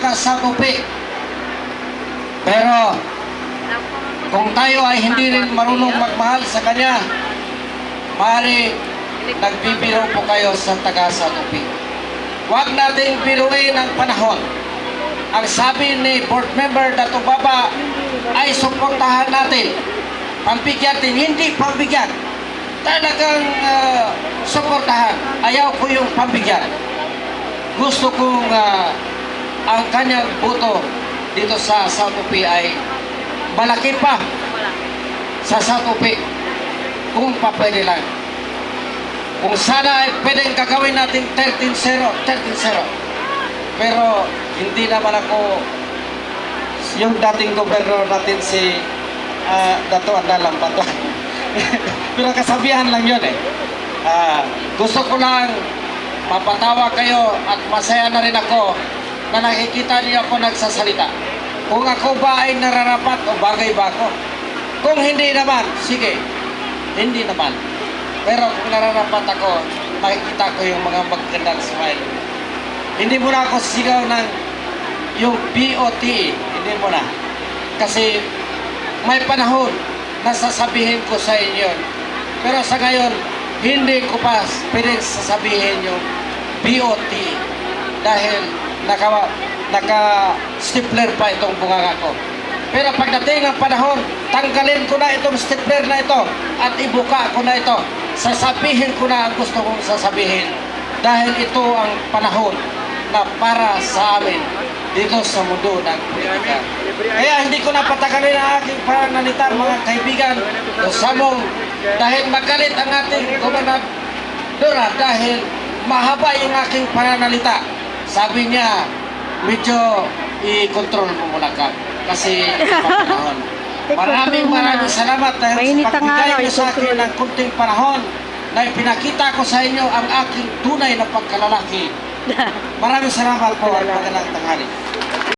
taga Sakupi. Pero kung tayo ay hindi rin marunong magmahal sa Kanya, maaari nagbibiro po kayo sa taga Sakupi. Huwag nating biruin ang panahon. Ang sabi ni board member Dato Baba ay suportahan natin. Pagbigyan din, hindi pambigyan. Talagang ah, suportahan. Ayaw ko yung pambigyan. Gusto kong ah, ang kanyang boto dito sa Sakupi ay malaki pa sa Sakupi kung pa pwede lang. Kung sana ay pwedeng gagawin natin 13-0, 13-0. Pero hindi naman ako yung dating gobernador natin si uh, Dato Andalang Bato. Pero kasabihan lang yun eh. Ah, gusto ko lang mapatawa kayo at masaya na rin ako na nakikita niyo ako nagsasalita. Kung ako ba ay nararapat o bagay ba ako? Kung hindi naman, sige, hindi naman. Pero kung nararapat ako, makikita ko yung mga magandang smile. Hindi mo na ako sigaw ng yung BOT, hindi mo na. Kasi may panahon na sasabihin ko sa inyo. Pero sa ngayon, hindi ko pa pwedeng sasabihin yung BOT dahil naka, naka-stipler pa itong bunganga ko. Pero pagdating ang panahon, tanggalin ko na itong stipler na ito at ibuka ko na ito. Sasabihin ko na ang gusto kong sasabihin dahil ito ang panahon na para sa amin dito sa mundo ng politika. Kaya hindi ko na patagalin ang aking pananalita mga kaibigan o samong dahil magalit ang ating gobernadora dahil mahaba yung aking pananalita. Sabi niya, medyo i-control mo muna ka kasi panahon. Maraming maraming salamat dahil sa pagbigay niyo sa akin ng kunting panahon na ipinakita ko sa inyo ang aking tunay na pagkalalaki. Maraming salamat po at magandang tanghali.